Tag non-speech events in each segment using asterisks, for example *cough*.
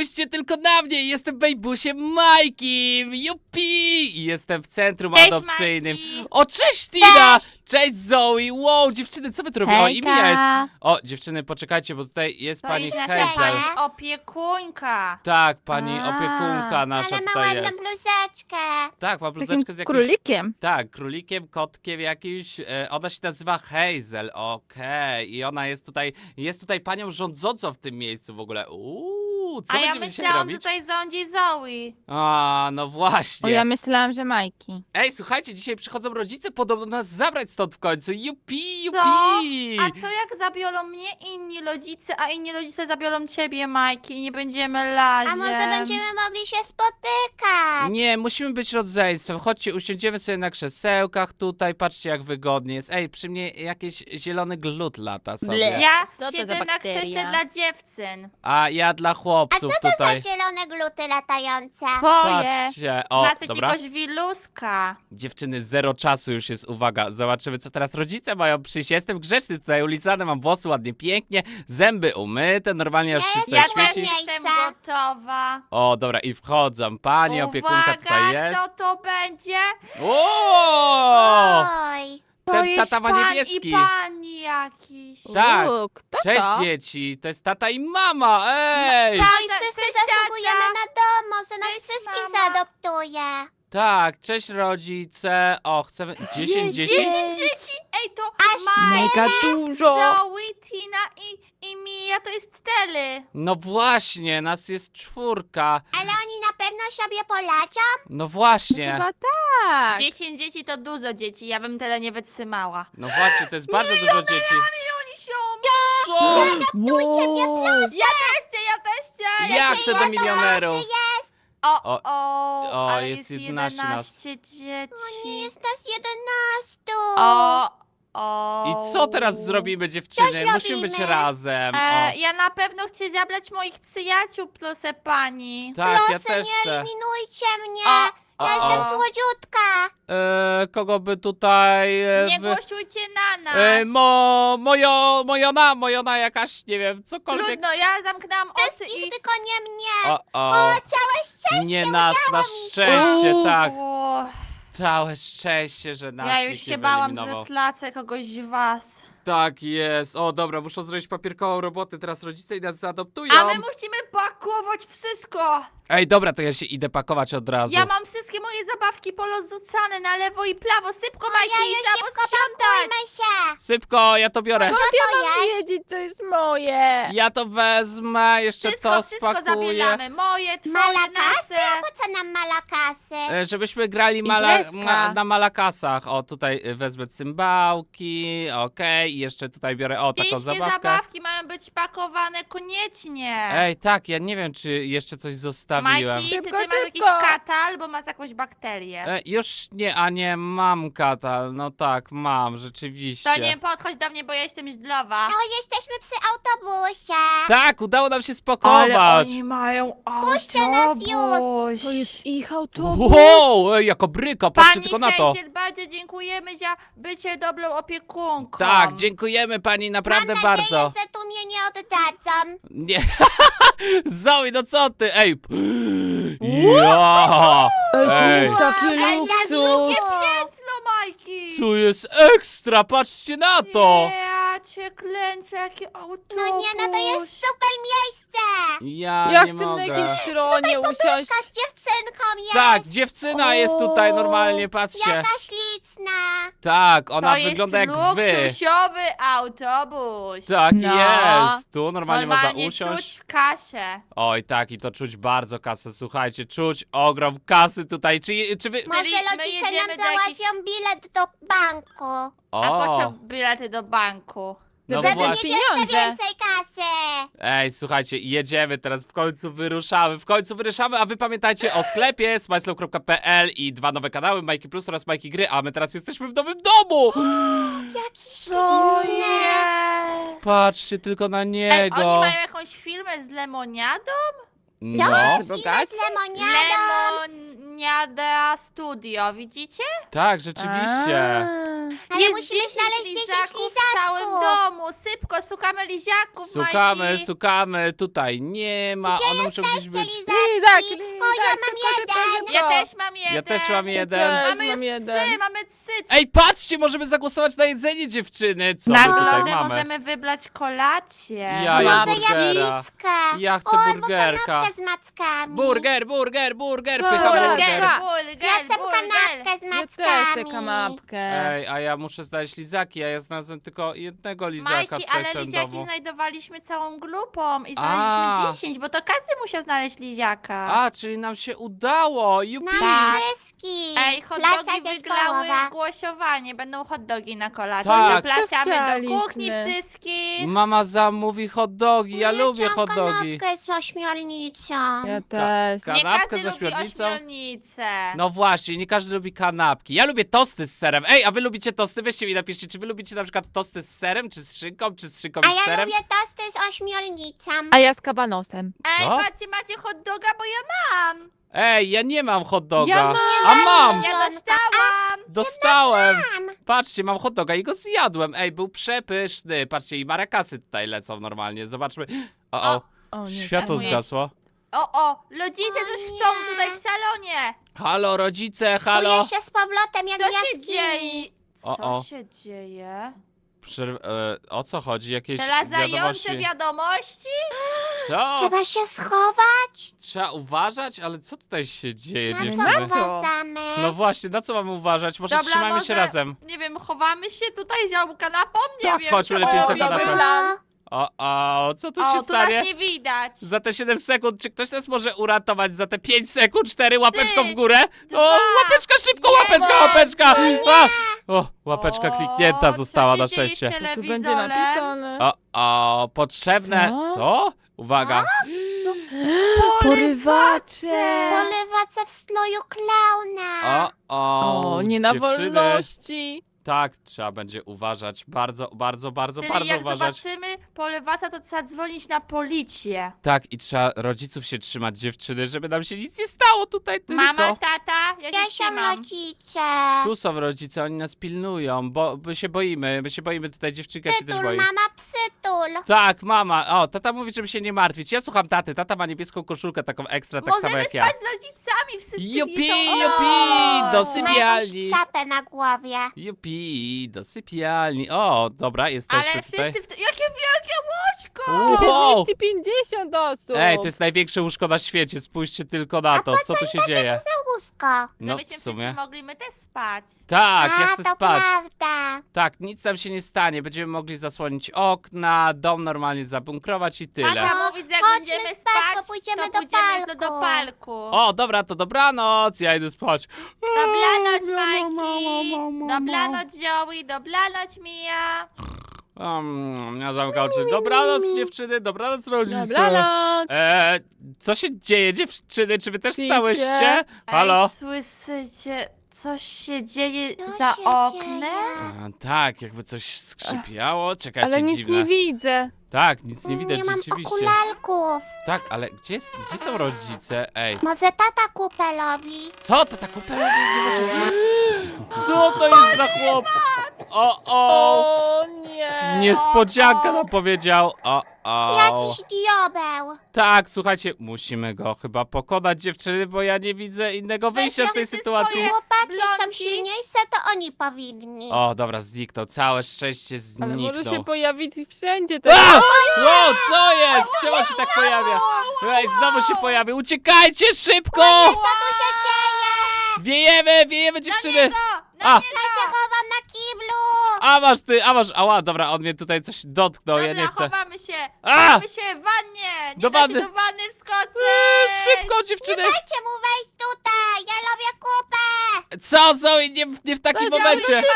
Spójrzcie tylko na mnie, jestem bejbusiem Majkim! Jupi! I Jestem w centrum Cześć, adopcyjnym. Majki. O, cześć Tina! Cześć Zoe! Wow, dziewczyny, co wy tu robicie? O, i Mia jest. Hejka. O, dziewczyny, poczekajcie, bo tutaj jest To pani jest nasza Hazel. pani opiekuńka. Tak, pani A, opiekunka nasza Ale ma tutaj ładną jest. bluzeczkę. Tak, ma Takim bluzeczkę z jakimś... królikiem. Tak, królikiem, kotkiem jakimś. E, ona się nazywa Hazel, okej. I ona jest tutaj, jest tutaj panią rządzącą w tym miejscu w ogóle. Uuu, co A ja będziemy dzisiaj myślałam, że robić? tutaj rządzi Zoe. A, no O, właśnie. ja myślałam, że Majki. Ej, słuchajcie, dzisiaj przychodzą rodzice podobno nas zabrać stąd w końcu. Jupi, jupi! A co jak zabiorą mnie inni rodzice, a inni rodzice zabiorą ciebie, Majki, i nie będziemy razem? A może będziemy mogli się spotykać? Nie, musimy być rodzeństwem. Chodźcie, usiądziemy sobie na krzesełkach tutaj. Patrzcie, jak wygodnie jest. Ej, przy mnie jakiś zielony glut lata sobie. Ble. Ja Co to siedzę za na krześle bakteria? dla dziewczyn. A ja dla A chłopców co to tutaj. za zielone gluty latające? Twoje. Patrzcie. O, Masz dobra. jakiegoś wiluska. Dziewczyny, zero czasu już jest, uwaga, zobaczymy co teraz rodzice mają przyjść. Jestem grzeczny tutaj, ulicany, mam włosy ładnie, pięknie, zęby umyte, normalnie aż wszystko Ja jestem też świeci. jestem Miejsca. gotowa. O, dobra, i wchodzą, pani opiekunka Uwaga, tutaj jest. kto to będzie? O! Oj. To Ten jest tata ma pan niebieski. i pani jakiś. Tak. U, kto Cześć to? dzieci, to jest tata i mama, ej! No i Tata, wszyscy cześć, zasługujemy tata. na dom, że nas Cześć, wszystkich mama. zaadoptuje. Tak, cześć rodzice. O, chcemy 10, 10. Dziesięć dzieci! Ej, to Mega dużo. Zoe, Tina i, i Mia to jest Tele. No właśnie, nas jest czwórka. Ale oni na pewno sobie polecią? No właśnie. Chyba tak. Dziesięć dzieci to dużo dzieci, ja bym tyle nie wytrzymała. No właśnie, to jest bardzo dużo dzieci. Oni się Co? Wow. Ja też cię, ja też cię! Ja chcę do milionerów. jest. O, O, o, o, ale jest jest 11 nas. 11 dzieci. O nie, jest nas 11. O, o. I co teraz zrobimy, dziewczyny? Coś Musimy być robimy. razem. E, O. ja na pewno chcę zabrać moich przyjaciół, proszę pani. Tak, ja Proszę, też nie chcę. eliminujcie mnie. O, ja jestem o. słodziutka. E, kogo by tutaj... E, Nie wy- głosujcie na nas. e, mo, mojo, mojona, mojona jakaś, nie wiem, cokolwiek. Trudno, ja zamknęłam osy i... tylko nie mnie. O, o. O, całe szczęście Nie nas, na szczęście, tak. Całe szczęście, że nas ja już nikt się bałam, wyeliminował. że slacę kogoś z was. Tak jest. O, dobra, muszę zrobić papierkową robotę. Teraz rodzice i nas zaadoptują. A my musimy pakować wszystko. Ej, dobra, to ja się idę pakować od razu. Ja mam wszystkie moje zabawki porozrzucane na lewo i prawo. Sypko, Ja Majki, już trzeba szybko pakujmy się. Sypko, ja to biorę. Skąd ja to mam jest? wiedzieć, co jest moje? Ja to wezmę, jeszcze Wszystko, to wszystko spakuję. zabieramy. Moje, twoje, Malakasy? nasze. Po co nam malakasy? E, Żebyśmy grali mala, ma, na malakasach. O, tutaj e, wezmę cymbałki, okej, i jeszcze tutaj biorę, o, taką Wszystkie zabawkę. zabawki mają być pakowane koniecznie. Ej, tak, ja nie wiem, czy jeszcze coś zostawiłem. Majki, czy ty Szybko, masz jakiś szybko. katal, albo masz jakąś bakterię? E, już nie, a nie, mam katal. No tak, mam, rzeczywiście. To nie podchodź do mnie, bo ja jestem zdrowa. No, jesteśmy przy autobusie. Tak, udało nam się Ale spakować. oni mają Puśćcie nas już. autobus. To jest ich autobus. Wow, ej, jako bryka, patrzcie Pani tylko na to. Bardzo dziękujemy za bycie dobrą opiekunką. Tak, dziękujemy pani naprawdę Mam bardzo. nadzieję, że tu mnie nie oddadzą. Nie. *laughs* Zoe, no co ty? Ej. p- Ja. Ej, to Ej. jest taki Ej, ja luksus. Majki! Co jest ekstra, patrzcie na to. Nie, ja cię klęcę, jaki autobus. No nie, no to jest super miejsce. Ja, Ja nie chcę na mogę. tronie usiąść. Z dziewczynką jest. Tak, dziewczyna jest tutaj normalnie, patrzcie. Jaka śliczna. Tak, ona to wygląda jest jak wy. luksusowy autobus. Tak No. jest. Tu normalnie, Normalnie można usiąść. czuć kaszę. Oj, tak, i to czuć bardzo kasę. Słuchajcie, czuć ogrom kasy tutaj. Czy, czy wy. Może my rodzice jedziemy nam do jakiejś- załatwią bilet do banku. A po co bilety do banku? no Żeby właśnie. Jeszcze pieniądze. więcej kasy. Ej, słuchajcie, jedziemy teraz, w końcu wyruszamy, w końcu wyruszamy, a wy pamiętajcie o sklepie smajslow.pl i dwa nowe kanały, Majki Plus oraz Majki Gry, a my teraz jesteśmy w nowym domu! *gasps* Jaki Co śliczny. jest? Patrzcie tylko na Ej, oni niego. mają jakąś firmę z lemoniadą? No, Filmy Bogaci? z lemoniadą. Niada Studio, widzicie? Tak, rzeczywiście. Ale Jest musimy 10 znaleźć 10 lizaków w całym lizaczków. domu. Sypko, szukamy liziaków, Szukamy, Majki. szukamy, tutaj nie ma, one muszą gdzieś być. Lizak, lizaki? lizak, O, ja mam szybko, szybko, jeden. szybko. Ja też mam jeden. Ja też mam jeden. też Mamy mam jeden. trzy, mamy trzy. Ej, patrzcie, możemy zagłosować na jedzenie dziewczyny. Co Na my tutaj mamy? możemy wybrać kolację. Ja jem Może burgera. Ja chcę burgerka. Kanapkę z mackami. Burger, burger, burger, Burger. pycha burger. Burger, burger, Ja chcę burger. kanapkę z Ja też mackami. tę kanapkę. Ej, a ja muszę znaleźć lizaki, a ja znalazłem tylko jednego lizaka Majki, w ale całym liziaki domu. znajdowaliśmy całą grupą i A. znaleźliśmy 10, bo to każdy musiał znaleźć liziaka. A, czyli nam się udało, jupi! Na zyski. Ej, hot Placa dogi wygrały głosowanie. Będą hot dogi na kolację. Tak. Zapraszamy do Chcieliśmy. kuchni wszystkich. Mama zamówi hot dogi, ja lubię chciałam hot dogi. kanapkę z ośmiornicą. Ja też. Ka- Nie kanapkę każdy z lubi ośmiornicę. No właśnie, nie każdy lubi kanapki. Ja lubię tosty z serem. Ej, a wy lubicie tosty? Weźcie mi napiszcie, czy wy lubicie na przykład tosty z serem, czy z szynką, czy z szynką A i z ja serem? lubię tosty z ośmiornicą. A ja z kabanosem. Ej, Co? patrzcie, macie hot doga, bo ja mam. Ej, ja nie mam hot doga. Ja mam. A mam! Ja dostałam. Dostałem! Mam. Patrzcie, mam hot doga i go zjadłem. Ej, był przepyszny. Patrzcie, i marakasy tutaj lecą normalnie. Zobaczmy. O, o, O nie. światło tak. zgasło. O, o, rodzice O coś nie. chcą tutaj w salonie. Halo, rodzice, halo. Czuję się z powrotem jak Co w się jaskini. dzieje? Co O, o. się dzieje? Przer- e, o co chodzi? Jakieś Zdradzające wiadomości? wiadomości? Co? Trzeba się schować? Trzeba uważać? Ale co tutaj się dzieje, Na co dziewczyny? Na uważamy? No właśnie, na co mamy uważać? Może Dobra, trzymajmy może, się razem. Nie wiem, chowamy się tutaj za kanapą? Nie Tak, wiem. chodźmy co- lepiej za dobra. kanapę. O, o, co tu O, się tu nas stanie? nie widać. Za te 7 sekund, czy ktoś nas może uratować za te 5 sekund? 4 łapeczką Ty, w górę? dwa, O, łapeczka, szybko, łapeczka, jeden. łapeczka! A! O, łapeczka O, kliknięta co została się na dzieje z szczęście. Tu będzie telewizorem? napisane. O, o, potrzebne. Co? Co? Uwaga. Porywacze. Polewaca w stroju klauna. O, o. O, nie na dziewczyny. wolności. Tak, trzeba będzie uważać. Bardzo, bardzo, bardzo, Czyli bardzo jak uważać. zobaczymy polewaca, to trzeba dzwonić na policję. Tak, i trzeba rodziców się trzymać, dziewczyny, żeby nam się nic nie stało tutaj tylko. Mama, tata, ja się Ja się trzymam. rodzice. Tu są rodzice, oni nas pilnują, bo my się boimy, my się boimy, tutaj dziewczynka się też Przytul, boi. mama, psytul. Tak, mama. O, tata mówi, żeby się nie martwić. Ja słucham taty. Tata ma niebieską koszulkę taką ekstra, tak samo Możemy jak ja. spać z rodzicami, wszyscy Jupi, jupi, do O! sypialni. Ma jakąś capę na głowie. Jupi, do sypialni. O, dobra, jesteśmy Ale tutaj. wszyscy w... Jakie wielkie łóżko! Tu Wow. jest 250 osób. Ej, to jest największe łóżko na świecie, spójrzcie tylko na to, co tu się dzieje. Za łóżko. No, Żebyśmy w sumie. wszyscy mogli my też spać. Tak, ja A, chcę to spać. prawda. Tak, nic nam się nie stanie. Będziemy mogli zasłonić okna, dom normalnie zabunkrować i tyle. Tata mówi, że jak Chodźmy będziemy spać, spać, bo pójdziemy to do pójdziemy do parku. parku. O, dobra, to dobranoc, ja idę spać. Dobranoc, Majki. Dobranoc, Joey. Dobranoc, Mia. Um, ja zamykam oczy. Dobranoc, dziewczyny, dobranoc, rodzice. Dobranoc. E, co się dzieje, dziewczyny? Czy wy też stałyście? Halo? Ej, słyszycie, coś się dzieje Co za się oknem? dzieje? A, tak, jakby coś skrzypiało. Czekajcie, Ale nic dziwne. nie widzę. Tak, nic nie widać Nie mam rzeczywiście. okularków. Tak, ale gdzie, jest, gdzie są rodzice? Ej, Może tata kupę robi. co to ta kupę robi? Nie *gasps* może- Co to jest za chłop? O, o! O nie. Niespodzianka nam powiedział. O, o. Jakiś diobeł. Tak, słuchajcie, musimy go chyba pokonać, dziewczyny, bo ja nie widzę innego wyjścia z tej sytuacji. swoje- Chłopaki są silniejsze, to oni powinni. O, dobra, zniknął. Całe szczęście Ale może się zniknął. pojawić wszędzie A! teraz. Wow, co jest? Czemu się tak pojawia? Ej, znowu się pojawił. Uciekajcie szybko! Co tu się dzieje? Wiejemy, wiejemy dziewczyny. A, Ja się chowam na kiblu. a masz ty, a masz, ała, dobra, on mnie tutaj coś dotknął, ja Dobra, nie chcę. chowamy się. A! Chowamy się w wannie. Nie Do da wanny. się do wanny wskoczyć. Eee, Szybko, dziewczyny! Dajcie mu wejść tutaj. Ja robię kupę. Co, Zoe, nie, w- nie w takim To momencie. Czasu.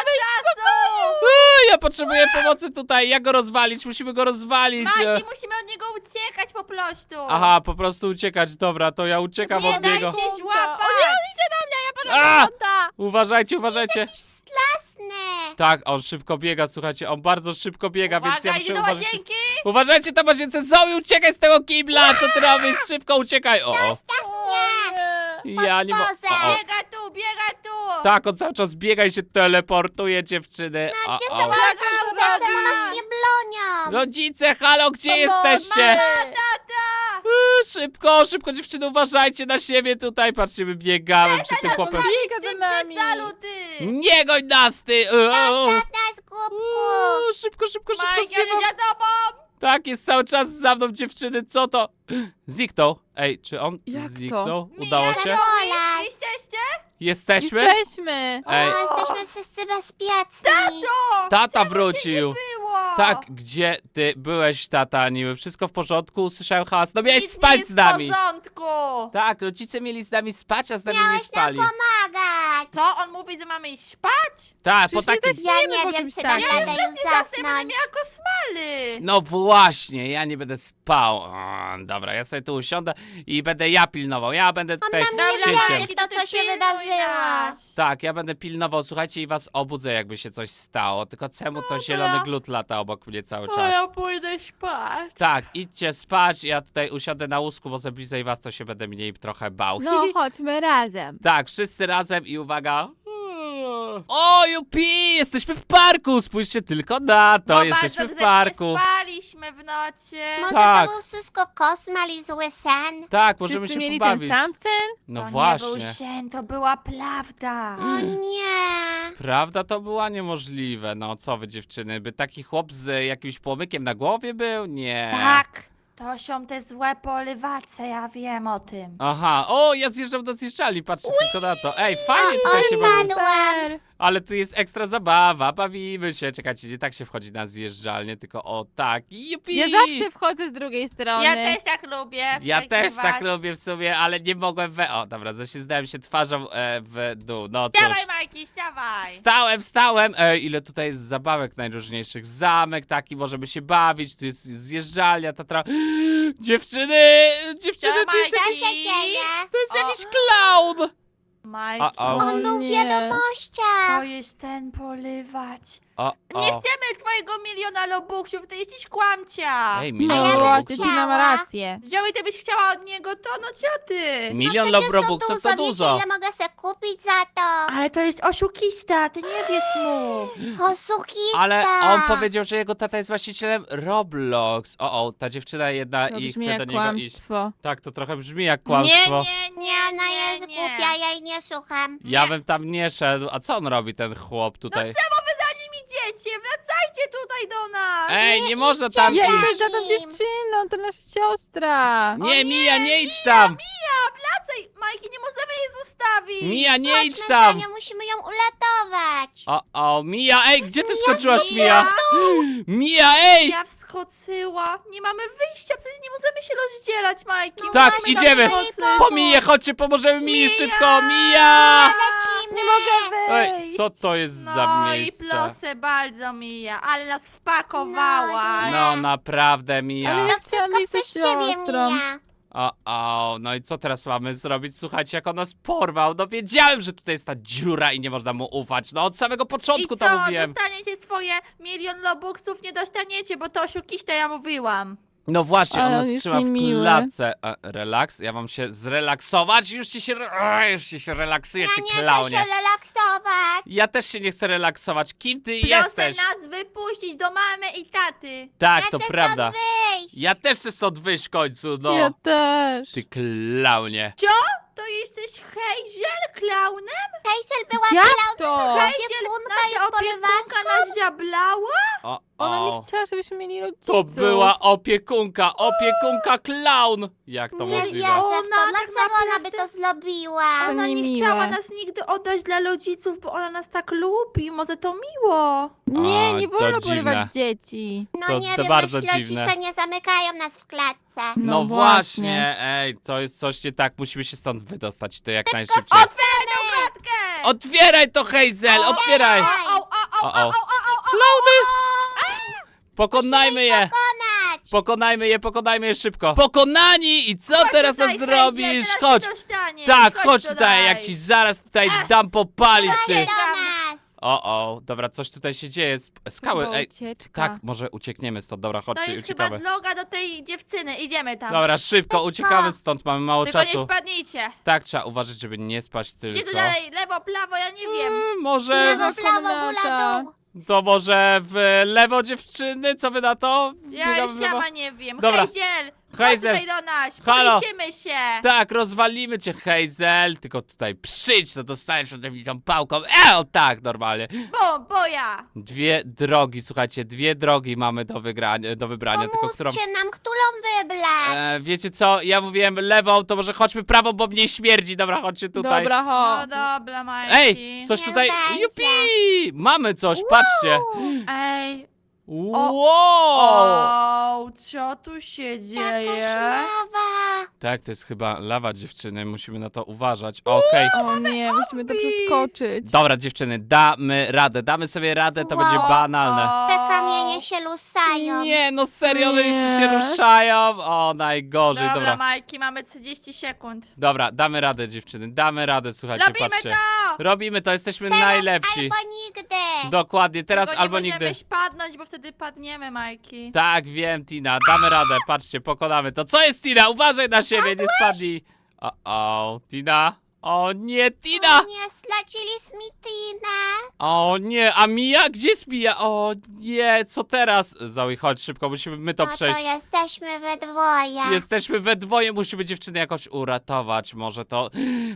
Eee, Ja potrzebuję pomocy tutaj, jak go rozwalić? Musimy go rozwalić. e. Majki, musimy od niego uciekać po prostu. Aha, po prostu uciekać, dobra, to ja uciekam Nie od daj niego. się O złapać. nie, on idzie na mnie, ja A! pana konta. Uważajcie, uważajcie. Jakiś straszny. Tak, on szybko biega, słuchajcie, on bardzo szybko biega, więc ja Uwaga, muszę idzie do uważać. łazienki. Uważajcie, tam łazience, Zoe, uciekaj z tego kibla, co ty robisz? Szybko uciekaj. O, o. O nie. Ja nie mo- o, o. Biega tu, biega tu! Tak, on cały czas biega i się teleportuje, dziewczyny. No, gdzie O, są o. rodzice? Czemu nas nie bronią? Rodzice, halo, gdzie jesteście? Tata! Szybko, szybko, dziewczyny, uważajcie na siebie tutaj. Patrzcie, my biegamy przed tym chłopem. Biega za nami. Ty! Nie goń nas, ty! Uuu. Zostaw nas, głupku. Uuu, Szybko, szybko, szybko zbiegam. Tak, jest cały czas za mną, dziewczyny, co to? Zniknął. Ej, czy on Jak to? zniknął? Udało się? Jesteśmy? Jesteśmy. Ej, O, jesteśmy wszyscy bezpieczni. Tata wrócił. Było! Tak, gdzie ty byłeś, tata niby? Wszystko w porządku? Usłyszałem hałas. No miałeś Nic nie spać jest z nami. w porządku! Tak, rodzice mieli z nami spać, a z nami nie Miałeś nam spali. pomagać. Co? On mówi, że mamy iść spać? Tak, po Przecież nie takim... zaś- Ja nie po wiem, czymś czy takim. tam Ja będę już Nie zasnę, będę zasnąć. miała kosmaly! No właśnie, ja nie będę spał. O, dobra, ja sobie tu usiądę i będę ja pilnował. Ja będę On tutaj nam nie wierzy to, co się wydarzyło. Tak, ja będę pilnował, słuchajcie, i was obudzę, jakby się coś stało. Tylko czemu to zielony glut lata obok mnie cały O, czas? ja pójdę spać. Tak, idźcie spać, ja tutaj usiądę na łóżku, bo za bliżej was to się będę mniej trochę bał. No, *laughs* chodźmy razem. Tak, wszyscy razem i uwaga. O, jupi! Jesteśmy w parku! Spójrzcie tylko na to, Bo jesteśmy bardzo w grzecznie parku. spaliśmy w nocie. Może Tak. to był wszystko kosmal i zły sen? Tak, możemy Wszyscy się mieli pobawić. ten sam sen? No to nie właśnie. był sen, to była prawda. O nie. Prawda to była niemożliwe. No co wy dziewczyny, by taki chłop z jakimś płomykiem na głowie był? Nie. Tak, to są te złe polywace, ja wiem o tym. Aha, o, ja zjeżdżam do zjeżdżalni, patrzcie tylko na to. Ej, fajnie tutaj się bawi. Super. Ale tu jest ekstra zabawa, bawimy się. Czekajcie, nie tak się wchodzi na zjeżdżalnię, tylko o tak. Jupi! Ja zawsze wchodzę z drugiej strony. Ja też tak lubię. Ja też tak lubię w sumie, ale nie mogłem we... O, dobra, zaślizgnąłem się twarzą e, w dół, no cóż. Dawaj, Majki, dawaj. Wstałem, wstałem! Ej, ile tutaj jest zabawek najróżniejszych. Zamek taki, możemy się bawić, tu jest zjeżdżalnia, tatra... *gasps* Dziewczyny! Dziewczyny, to jest, Dawaj, jakiś, się dzieje? to jest O. jakiś clown! Majki, O, o. On był w nie. wiadomościach. to jest ten polywacz. O, o. Nie chcemy twojego miliona lobuksiów, ty jesteś kłamcia. Ej, No milion ja bym właśnie, robuxów. Tina ma chciała. rację. Joey, ty byś chciała od niego to? No co ty? Milion No przecież robuxów to Wiecie, dużo. ile mogę se kupić za to? Ale to jest oszukista, ty nie wiesz mu. *gasps* Osukista. Ale on powiedział, że jego tata jest właścicielem Roblox. O, o, ta dziewczyna jedna To i brzmi chce jak do niego iść. kłamstwo. Tak, to trochę brzmi jak kłamstwo. Nie, nie, nie, ona nie, jest nie. głupia, ja jej nie słucham. Ja bym tam nie szedł. A co on robi, ten chłop tutaj? No idziecie? Wracajcie tutaj do nas. Ej, nie można tam Ja iść. idę za tą dziewczyną, to nasza siostra. Nie, O nie, Mija, nie idź tam! Mija, wracaj! Majki, nie możemy jej zostawić. Mija, nie idź Chodźmy tam! za nią, musimy ją uratować. O, o, Mija, ej, gdzie ty Mija, skoczyłaś, *gasps* Mija. Mija? Ej! Ja wskoczyła. Nie mamy wyjścia, przecież nie możemy się rozdzielać, Majki. No Tak, idziemy. to jej Po pomóc. Miję, chodźcie, pomożemy Miji szybko, Mija! Lecimy. Nie mogę Ej, wyjść. co to jest za No i miejsce? proszę bardzo, Mija, ale nas wpakowałaś. No naprawdę, Mija. Ale ja To chciałam wszystko iść z przez ciebie, siostrą. Mija. O, o, no i co teraz mamy zrobić? Słuchajcie, jak on nas porwał. No wiedziałem, że tutaj jest ta dziura i nie można mu ufać. No od samego początku I to co, mówiłem. dostaniecie swoje milion lobuksów? Nie dostaniecie, bo to oszukista, ja mówiłam. No właśnie, on Ale nas on jest trzyma w niemiły. klatce. E, relaks? Ja mam się zrelaksować? Już ci się, re- już ci się relaksuje, Ja ty nie chcę klaunie. się relaksować. Ja też się nie chcę relaksować. Kim ty Proszę jesteś? nas wypuścić do mamy i taty. Tak, ja to chcę prawda. wyjść. Ja też chcę stąd wyjść w końcu, no. Ja też. Ty klaunie. To jesteś Hazel klaunem? Hazel była Jak klaunem, to? to Hazel, opiekunka opiekunka nas ziablała? O, Ona o. nie chciała, żebyśmy mieli rodziców. To była opiekunka, opiekunka klaun. Jak to Nie możliwe? wierzę w Ona to. tak Dlaczego ona by to zrobiła? Ona nie niemiłe. chciała nas nigdy oddać dla rodziców, bo ona nas tak lubi. Może to miło. Nie, O, nie to wolno dziwne. porywać dzieci. No To- nie to wiem, bardzo nasi dziwne. rodzice nie zamykają nas w klatce. No, No właśnie. właśnie. ej, to jest coś nie tak, musimy się stąd wydostać, to jak najszybciej. Otwieraj tę klatkę! Otwieraj to, Hazel, otwieraj! O, o, o, o, O, o. o, o, o, o. Klauny! Pokonajmy je! Konać! Pokonajmy je, pokonajmy je szybko. Pokonani! I co Chodź teraz tutaj, nam Hazel, zrobisz? teraz Chodź! Tak, chodź tutaj, jak ci zaraz tutaj Ach. dam popalić Chodź ty. do nas! O, o, dobra, coś tutaj się dzieje. Sp- Skały, Chyba ej. ucieczka. Tak, może uciekniemy stąd. Dobra, To chodźcie, jest chyba uciekamy. droga do tej dziewczyny, idziemy tam. Dobra, szybko, uciekamy stąd, mamy mało Tylko nie czasu. spadnijcie. Tak, trzeba uważać, żeby nie spać Gdzie tylko. tu dalej? Lewo, prawo, ja nie wiem. Mm, Może, Lewo, prawo, góra, komnata. dół. To może w lewo dziewczyny, co wy na to? Ja Biegamy już w lewo? sama nie wiem. Dobra. Hejziel, chodź Hejzel. tutaj do nas, Halo. policzymy się. Tak, rozwalimy cię, Hazel, tylko tutaj przyjdź, to dostaniesz ode mnie tą pałką. E, o tak, normalnie. Bo, bo ja. Dwie drogi, słuchajcie, dwie drogi mamy do, wygrania, do wybrania, tylko którą... Pomóżcie nam, którą wybrać. E, wiecie co, ja mówiłem lewą, to może chodźmy prawą, bo mniej śmierdzi. Dobra, chodźcie tutaj. Dobra, No ho. dobra, Majki. Ej, coś Nie tutaj, będzie. jupi! Mamy coś, patrzcie. Ej, Wow! O, co tu się dzieje? lawa. Tak, to jest chyba lawa dziewczyny, musimy na to uważać. Okej. O nie, musimy to przeskoczyć. Dobra, dziewczyny, damy radę, damy sobie radę, to Wow. będzie banalne. Te kamienie się lusają. Nie, no serio, one jeszcze się Nie. ruszają. O, najgorzej, Dobra, dobra. Majki, mamy 30 sekund. Dobra, damy radę, dziewczyny, damy radę, słuchajcie, Robimy patrzcie. to! Robimy to, jesteśmy najlepsi. Albo nigdy. Dokładnie, teraz Tylko albo nie nigdy. możemy spadnąć, bo wtedy padniemy, Majki. Tak, wiem, Tina, damy radę, patrzcie, pokonamy to. Co jest, Tina? Uważaj na siebie, nie spadnij. O, o, Tina. O nie, Tina! O nie, straciliśmy Tinę. O nie, a Mia? Gdzie jest Mia? O nie, co teraz? Zoe, chodź szybko, musimy my to No przejść. to jesteśmy we dwoje. Jesteśmy we dwoje, musimy dziewczyny jakoś uratować. Może to,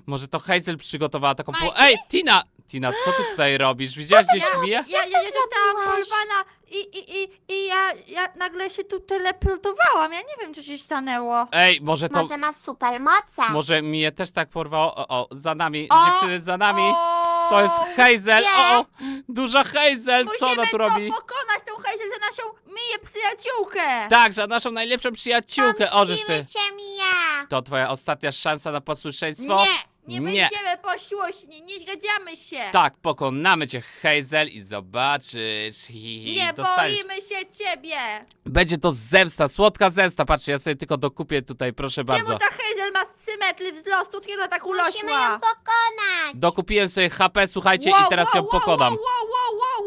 może to Hazel przygotowała taką... Majki? Ej, Tina! Tina, co ty tutaj robisz? Widziałaś gdzieś Mię? Ja, ja, ja zostałam porwana i, i, i, i ja, ja nagle się tu teleportowałam. Ja nie wiem, co się stanęło. Ej, może to... Może ma super moce. Może mnie też tak porwało? O, o, za nami, O, dziewczyny, za nami. O, To jest Hazel. nie. O, o, duża Hazel, co Musimy ona tu to robi? pokonać tą hejzę za naszą miję przyjaciółkę. Tak, za naszą najlepszą przyjaciółkę, orzesz ty. Pomścimy cię, Mia. To twoja ostatnia szansa na posłuszeństwo? Nie, nie, Nie. będziemy pośłośni, nie zgadzamy się. Tak, pokonamy cię, Hazel, i zobaczysz. Hi, hi, Nie dostaniesz. boimy się ciebie. Będzie to zemsta, słodka zemsta. Patrzcie, ja sobie tylko dokupię tutaj, proszę bardzo. Czemu ta hejzel ma 3 metry wzrostu, kiedy ona tak Musimy ją ulośła? pokonać. Dokupiłem sobie HP, słuchajcie, Wow, i teraz ją wow, wow, pokonam. Wow, wow,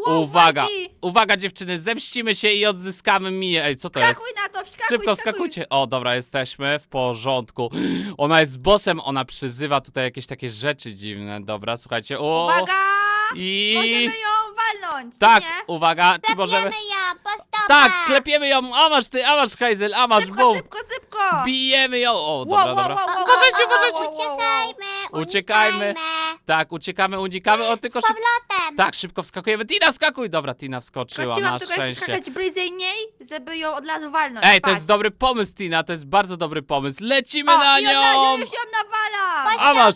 wow, Uwaga, uwaga dziewczyny, zemścimy się i odzyskamy Miję. Ej, co to jest? Na to, wskakuj, Szybko wskakuj. wskakujcie. O, dobra, jesteśmy w porządku. Ona jest bossem, ona przyzywa tutaj jakieś takie rzeczy dziwne. Dobra, słuchajcie. O, Uwaga! i Możemy ją walnąć, tak, nie? uwaga, czy możemy? Klepiemy ją po stopach. Tak, klepiemy ją. A masz ty, a masz Hazel, a masz Szybko, bum. szybko, szybko! Bijemy ją. O, Wow, dobra, wow, dobra. wow, wow, Uważajcie, wow, wow, uważajcie. wow, wow, wow. Uciekajmy, Uciekajmy. uciekajmy. Tak, uciekamy, unikamy. O, tylko szybko. Tak, szybko wskakujemy. Tina, skakuj! Dobra, Tina wskoczyła, na tylko jak szczęście. skakać bliżej niej, żeby ją od razu walnąć. Ej, to Patrz. jest dobry pomysł, Tina, to jest bardzo dobry pomysł. Lecimy o, na i od razu nią! już ją nawala! A masz,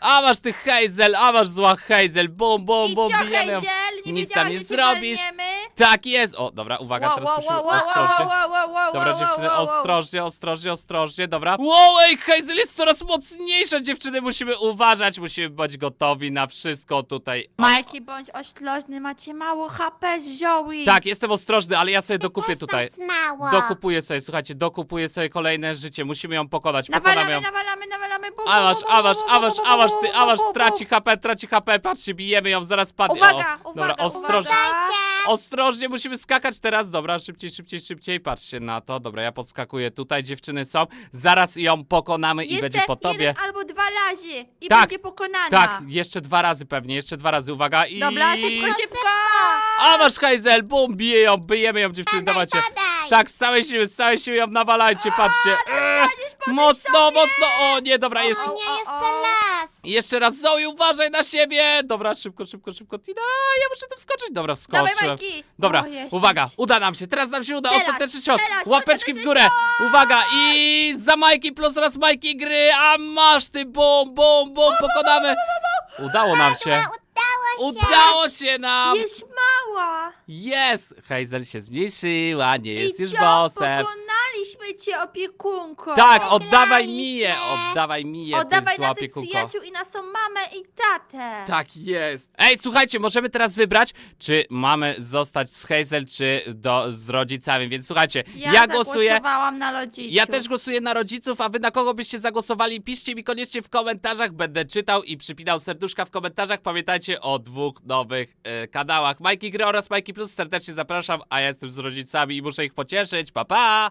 a masz ty Hazel, a masz zła Hazel, bum, bum, bum, bijemy ją. nie Nic wiedziałam, tam nie że cię zrobisz. walniemy. Tak jest! O, dobra, uwaga, Wow, teraz wow, musimy wow, wow, ostrożnie. wow, wow, wow, Dobra, wow, dziewczyny, wow, wow. ostrożnie, ostrożnie, ostrożnie, dobra. Wow, ej, Hazel jest coraz mocniejsza, dziewczyny, musimy uważać, musimy być gotowi na wszystko tutaj. Majki, bądź ostrożny, macie mało HP z Zoe. Tak, jestem ostrożny, ale ja sobie dokupię tutaj. nas mało. Dokupuję sobie, słuchajcie, dokupuję sobie kolejne życie, musimy ją pokonać, pokonamy Nawalamy, ją. nawalamy, nawalamy, Awasz, bum, bum, awasz, awasz, awasz, bum, ty, awasz, traci HP, traci HP, patrzcie, bijemy ją, zaraz padnie. Uwaga, o, uwaga, dobra, ostrożnie. Ostrożnie, musimy skakać teraz, dobra, szybciej, szybciej, szybciej, patrzcie na to, dobra, ja podskakuję tutaj, dziewczyny są, zaraz ją pokonamy i będzie po tobie. jeden albo dwa razy i Tak, będzie pokonana. Tak, jeszcze dwa razy pewnie, jeszcze dwa razy, uwaga i... Dobra, szybko, szybko! A masz Hazel, bum, bije ją, bijemy ją, dziewczyny, dawajcie. badaj. Tak, z całej siły, z całej siły ją nawalajcie, patrzcie. Eee, podnieść mocno, sobie. mocno, o nie, dobra, O, jeszcze... O nie, O, jeszcze o. las. Jeszcze raz, Zoe, uważaj na siebie! Dobra, szybko, szybko, szybko, Tina, ja muszę tu wskoczyć. Dobra, Dawaj, wskoczyłem. Majki! Dobra, O, jesteś. uwaga, uda nam się, teraz nam się uda, Teraz, ostateczny cios. teraz, Łapeczki w ostateczny górę, uwaga, i za Majki plus raz Majki gry, a masz ty, bum, bum, bum, pokonamy. Udało nam się, Udało się. udało się nam. Jest mała! Jest, Hazel się zmniejszyła, nie jest I już co? bossem. Pokonaliśmy cię opiekunką. Tak, oddawaj Przegraliśmy. Miję, oddawaj Miję, Oddawaj ty zła naszych opiekunko. przyjaciół i naszą mamę i tatę. Tak jest. Ej, słuchajcie, możemy teraz wybrać, czy mamy zostać z Hazel, czy do, z rodzicami, więc słuchajcie, ja, Ja, głosuję... zagłosowałam na. Ja też głosuję na rodziców, a wy na kogo byście zagłosowali? Piszcie mi koniecznie w komentarzach, będę czytał i przypinał serduszka w komentarzach. Pamiętajcie o dwóch nowych e, kanałach. Majki Gry oraz Majki Plus serdecznie zapraszam, a ja jestem z rodzicami i muszę ich pocieszyć. Pa, pa!